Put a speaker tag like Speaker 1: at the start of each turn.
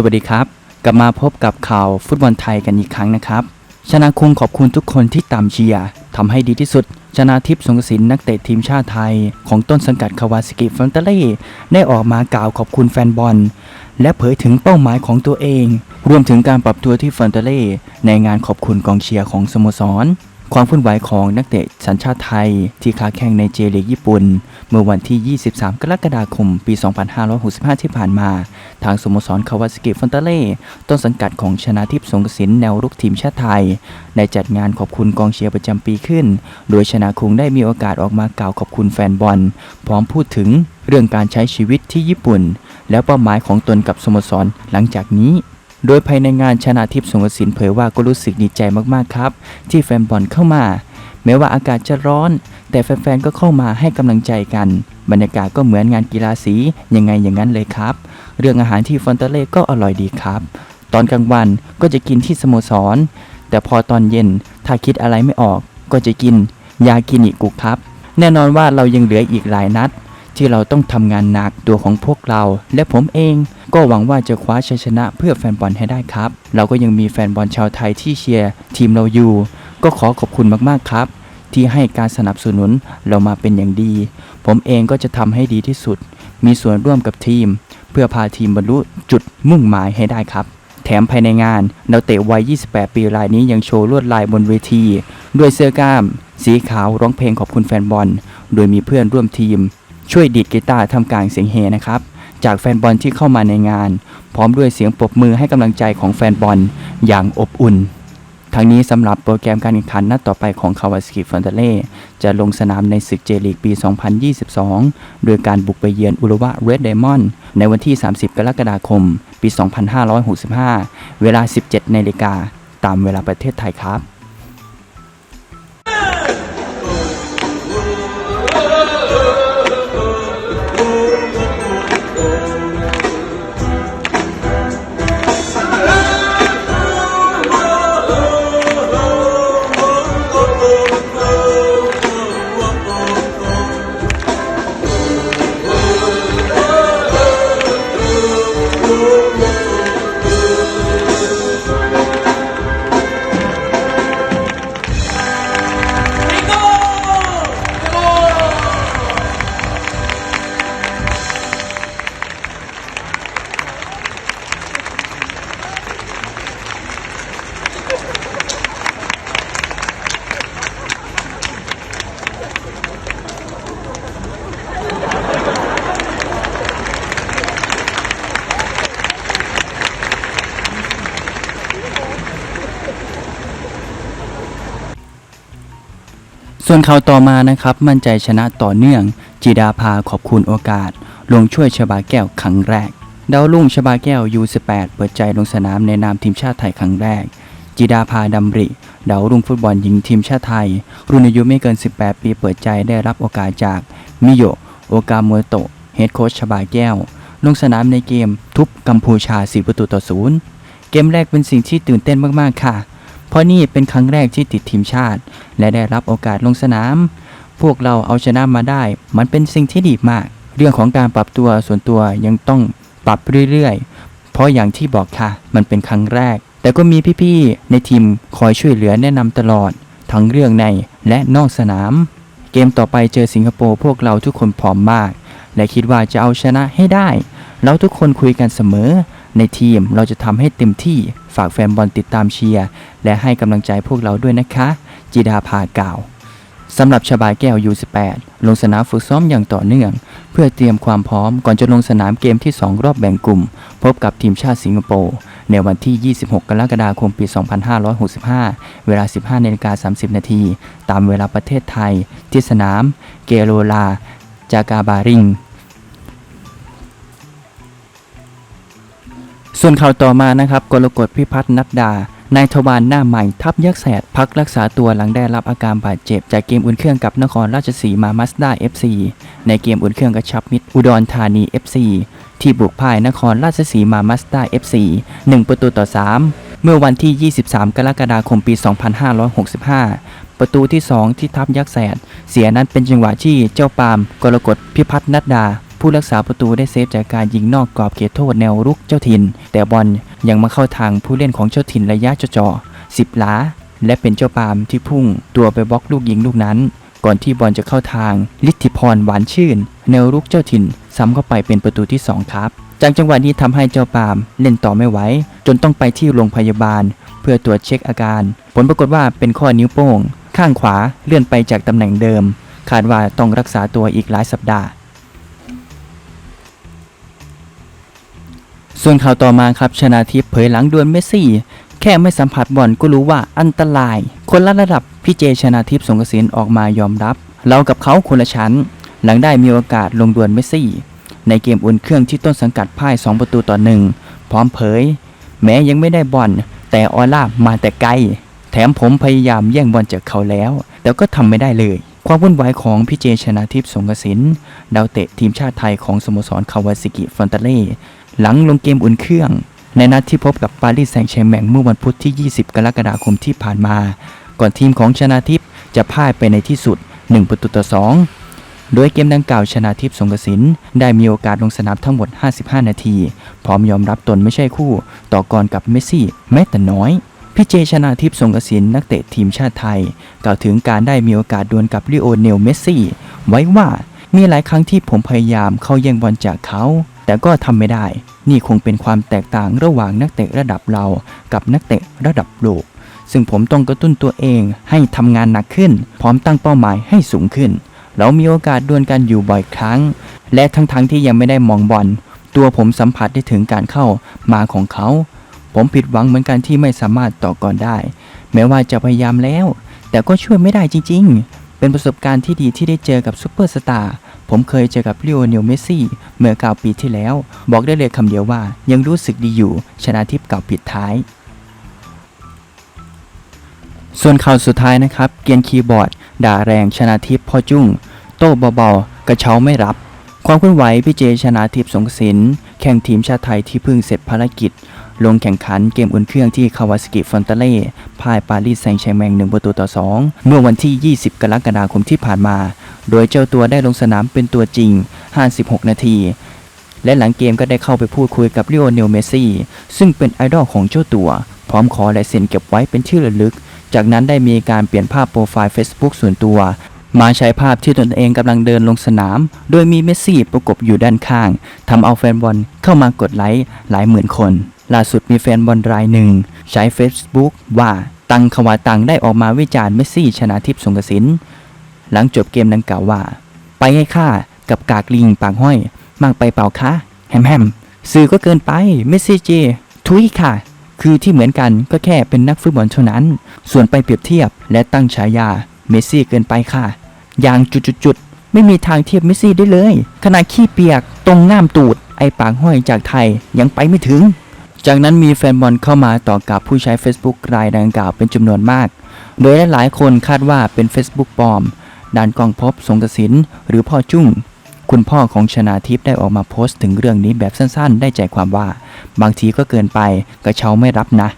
Speaker 1: สวัสดีครับ กลับมาพบกับข่าวฟุตบอลไทยกันอีกครั้งนะครับ ชนะคุงขอบคุณทุกคนที่ตามเชียร์ทำให้ดีที่สุด ชนะทิพย์สงกระสินนักเตะทีมชาติไทย ของต้นสังกัดคาวาสกิฟันเตเล่ได้ออกมากล่าวขอบคุณแฟนบอล และเผยถึงเป้าหมายของตัวเอง รวมถึงการปรับตัวที่ฟันเตเล่ในงานขอบคุณกองเชียร์ของสโมสรความวุ่นวายของนักเตะสัญชาติไทย ที่ค้าแข่งในเจลีกญี่ปุ่น เมื่อวันที่ 23 กรกฎาคม ปี 2565 ที่ผ่านมา ทางสโมสรคาวาสกิฟอนเตเล่ ต้นสังกัดของชนาทิพย์สงกสินแนวรุกทีมชาติไทย ได้จัดงานขอบคุณกองเชียร์ประจำปีขึ้น โดยชนาคุงได้มีโอกาสออกมากล่าวขอบคุณแฟนบอล พร้อมพูดถึงเรื่องการใช้ชีวิตที่ญี่ปุ่น และเป้าหมายของตนกับสโมสรหลังจากนี้โดยภายในงานชนะทิพย์สงกรสินเผยว่าก็รู้สึกดีใจมากๆครับ ที่แฟนบอลเข้ามา แม้ว่าอากาศจะร้อน แต่แฟนๆ ก็เข้ามาให้กำลังใจกัน บรรยากาศก็เหมือนงานกีฬาสียังไงอย่างนั้นเลยครับ เรื่องอาหารที่ฟอนเตเล่ก็อร่อยดีครับ ตอนกลางวันก็จะกินที่สโมสร แต่พอตอนเย็นถ้าคิดอะไรไม่ออกก็จะกินยากินิกุครับ แน่นอนว่าเรายังเหลืออีกหลายนัด ที่เราต้องทำงานหนักตัวของพวกเรา และผมเองก็หวังว่าจะคว้าชัยชนะเพื่อแฟนบอลให้ได้ครับ เราก็ยังมีแฟนบอลชาวไทยที่เชียร์ทีมเราอยู่ ก็ขอขอบคุณมากๆครับ ที่ให้การสนับสนุนเรามาเป็นอย่างดี ผมเองก็จะทำให้ดีที่สุด มีส่วนร่วมกับทีม เพื่อพาทีมบรรลุจุดมุ่งหมายให้ได้ครับ แถมภายในงานนักเตะวัย 28 ปีรายนี้ยังโชว์ลวดลายบนเวที ด้วยเสื้อกล้าม สีขาวร้องเพลงขอบคุณแฟนบอล โดยมีเพื่อนร่วมทีม ช่วยดีดกีตาร์ทำกลางเสียงเฮนะครับจากแฟนบอลที่เข้ามาในงาน พร้อมด้วยเสียงปรบมือให้กำลังใจของแฟนบอลอย่างอบอุ่น ทั้งนี้สำหรับโปรแกรมการแข่งขันนัดต่อไปของคาวาสกิฟอนเตเล่จะลงสนามในศึกเจลีกปี 2022 โดยการบุกไปเยือนอุรุวะเรดเดมอนในวันที่ 30 กรกฎาคม ปี 2565 เวลา 17นาฬิกาตามเวลาประเทศไทยครับ ส่วนข่าวต่อมานะครับ มั่นใจชนะต่อเนื่อง จีดาภาขอบคุณโอกาส ลงช่วยชบาแก้วครั้งแรก ดาวรุ่งชบาแก้ว U18 เปิดใจลงสนามในนามทีมชาติไทยครั้งแรก จีดาภาดำริดาวรุ่งฟุตบอลหญิงทีมชาติไทย รุ่นอายุไม่เกิน 18 ปีเปิดใจได้รับโอกาสจาก มิโยโอกาโมโตะเฮดโค้ชชบาแก้ว ลงสนามในเกม ทุบกัมพูชา 4 ประตูต่อศูนย์เกมแรกเป็นสิ่งที่ตื่นเต้นมากๆค่ะ เพราะนี่เป็นครั้งแรกที่ติดทีมชาติ และได้รับโอกาสลงสนาม พวกเราเอาชนะมาได้ มันเป็นสิ่งที่ดีมาก เรื่องของการปรับตัวส่วนตัวยังต้องปรับเรื่อยๆ เพราะอย่างที่บอกค่ะ มันเป็นครั้งแรก แต่ก็มีพี่ๆ ในทีมคอยช่วยเหลือแนะนำตลอด ทั้งเรื่องในและนอกสนาม เกมต่อไปเจอสิงคโปร์พวกเราทุกคนพร้อมมาก และคิดว่าจะเอาชนะให้ได้ เราทุกคนคุยกันเสมอ ในทีมเราจะทำให้เต็มที่ฝากแฟนบอลติดตามเชียร์ และให้กำลังใจพวกเราด้วยนะคะ จิดาภากล่าวสำหรับชบาแก้ว U18 ลงสนามฝึกซ้อมอย่างต่อเนื่อง เพื่อเตรียมความพร้อมก่อนจะลงสนามเกมที่ 2 รอบแบ่งกลุ่ม พบกับทีมชาติสิงคโปร์ในวันที่ 26 กรกฎาคม ปี 2565 เวลา 15นาฬิกา30 นาทีตามเวลาประเทศไทย ที่สนาม เกโรลา จากาบาริง ส่วนข่าวต่อมานะครับกรกฎพิพัฒน์นัดดานายทวารหน้าใหม่ทัพยักษ์แสดพักรักษาตัวหลังได้รับอาการบาดเจ็บ จากเกมอุ่นเครื่องกับนครราชสีมามัสด้า FC ในเกมอุ่นเครื่องกระชับมิตรอุดรธานี FC ที่บุกพ่ายนครราชสีมามัสด้า FC 1 ประตูต่อ 3 เมื่อวันที่ 23 กรกฎาคมปี 2565 ประตูที่ 2 ที่ทัพยักษ์แสดเสียนั้นเป็นจังหวะที่เจ้าปามกรกฎพิพัฒน์นัดดา ผู้รักษาประตูได้เซฟจากการยิงนอกกรอบเขตโทษแนวรุกเจ้าถิ่น แต่บอลยังมาเข้าทางผู้เล่นของเจ้าถิ่นระยะจ่อๆสิบหลา และเป็นเจ้าปามที่พุ่งตัวไปบล็อกลูกยิงลูกนั้น ก่อนที่บอลจะเข้าทางลิทธิพรหวานชื่น แนวรุกเจ้าถิ่น ซ้ำเข้าไปเป็นประตูที่ 2 ครับ จากจังหวะนี้ทำให้เจ้าปามเล่นต่อไม่ไหวจนต้องไปที่โรงพยาบาล เพื่อตรวจเช็คอาการ ผลปรากฏว่าเป็นข้อนิ้วโป้งข้างขวาเลื่อนไปจากตำแหน่งเดิมคาดว่าต้องรักษาตัวอีกหลายสัปดาห์ ส่วนข่าวต่อมาครับชนาทิพย์เผยหลังดวลเมสซี่ แค่ไม่สัมผัสบอลก็รู้ว่าอันตราย คนละระดับพี่เจชนาทิพย์สงกสินออกมายอมรับ เรากับเขาคนละชั้น หลังได้มีโอกาสลงดวลเมสซี่ ในเกมอุ่นเครื่องที่ต้นสังกัดพ่าย 2 ประตูต่อหนึ่งพร้อมเผย แม้ยังไม่ได้บอลแต่ออร่ามาแต่ไกล แถมผมพยายามแย่งบอลจากเขาแล้ว แต่ก็ทำไม่ได้เลย ความวุ่นวายของพี่เจชนาทิพย์สงกสินดาวเตะทีมชาติไทยของสโมสรคาวาซิกิฟอนตาเล่ หลังลงเกมอุ่นเครื่อง ในนัดที่พบกับปารีสแซงต์แชร์แมงเมื่อวันพุธที่ 20 กรกฎาคมที่ผ่านมา ก่อนทีมของชนาทิพย์จะพ่ายไปในที่สุด 1 ประตูต่อ 2 โดยเกมดังกล่าวชนาทิพย์สงกสิน ได้มีโอกาสลงสนามทั้งหมด 55 นาที พร้อมยอมรับตนไม่ใช่คู่ต่อกรกับเมสซี่แม้แต่น้อยพี่เจชนาทิพย์สงกสินนักเตะทีมชาติไทย กล่าวถึงการได้มีโอกาสดวลกับลิโอเนลเมสซี่ ไว้ว่ามีหลายครั้งที่ผมพยายามเข้าแย่งบอลจากเขา แต่ก็ทำไม่ได้ นี่คงเป็นความแตกต่างระหว่างนักเตะระดับเรา กับนักเตะระดับโลก ซึ่งผมต้องกระตุ้นตัวเองให้ทำงานหนักขึ้น พร้อมตั้งเป้าหมายให้สูงขึ้น เรามีโอกาสดวลกันอยู่บ่อยครั้ง และทั้งๆทที่ยังไม่ได้มองบอล ตัวผมสัมผัสได้ถึงการเข้ามาของเขา ผมผิดหวังเหมือนกันที่ไม่สามารถต่อก่อนได้ แม้ว่าจะพยายามแล้ว แต่ก็ช่วยไม่ได้จริง ๆ เป็นประสบการณ์ที่ดีที่ได้เจอกับซูเปอร์สตาร์ ผมเคยเจอกับลิโอเนลเมสซี่เมื่อ9ปีที่แล้ว บอกได้เลยคำเดียวว่ายังรู้สึกดีอยู่ชนะทิพย์เก่าปิดท้าย ส่วนข่าวสุดท้ายนะครับ เกียนคีย์บอร์ด ด่าแรงชนะทิพย์พ่อจุ้ง โต้เบาๆ กระเช้าไม่รับ ความเคลื่อนไหวพี่เจชนะทิพย์สงสินแข่งทีมชาติไทยที่เพิ่งเสร็จภารกิจ ลงแข่งขันเกมอุ่นเครื่องที่คาวาสกิฟอนตเล่พ่ายปารีสแซงต์แชร์แมง1ประตูต่อ 2 เมื่อวันที่ 20 กรกฎาคมที่ผ่านมา โดยเจ้าตัวได้ลงสนามเป็นตัวจริง 56 นาที และหลังเกมก็ได้เข้าไปพูดคุยกับลิโอเนลเมสซี่ ซึ่งเป็นไอดอลของเจ้าตัว พร้อมขอลายเซ็นเก็บไว้เป็นที่ระลึก จากนั้นได้มีการเปลี่ยนภาพโปรไฟล์ Facebook ส่วนตัว มาใช้ภาพที่ตนเองกำลังเดินลงสนาม โดยมีเมสซี่ประกบอยู่ด้านข้างทำเอาแฟนบอลเข้ามากดไลค์หลายหมื่นคน ล่าสุดมีแฟนบอลรายหนึ่ง ใช้ Facebook ว่าตังขวาตังได้ออกมาวิจารณ์เมสซี่ชนะทิพย์สงกสิน หลังจบเกมดังกล่าวว่า ไปให้ค่ากับกากลิงปากห้อย มากไปเปล่าคะแฮมแฮมสื่อก็เกินไปเมสซี่เจทุยค่ะ คือที่เหมือนกันก็แค่เป็นนักฟุตบอลเท่านั้น ส่วนไปเปรียบเทียบและตั้งฉายาเมสซี่เกินไปค่ะ อย่างจุดๆๆไม่มีทางเทียบเมสซี่ได้เลย ขนาดขี้เปียกตรงง่ามตูด ไอปากห้อยจากไทยยังไปไม่ถึง จากนั้นมีแฟนบอลเข้ามาต่อกับผู้ใช้ Facebook รายดังกล่าวเป็นจำนวนมาก โดยหลายๆคนคาดว่าเป็น Facebook ปลอม ด้านกองพบสงกสินหรือพ่อจุ้งคุณพ่อของชนาทิพย์ได้ออกมาโพสต์ถึงเรื่องนี้แบบสั้นๆ ได้ใจความว่า บางทีก็เกินไปกระเช้าไม่รับนะ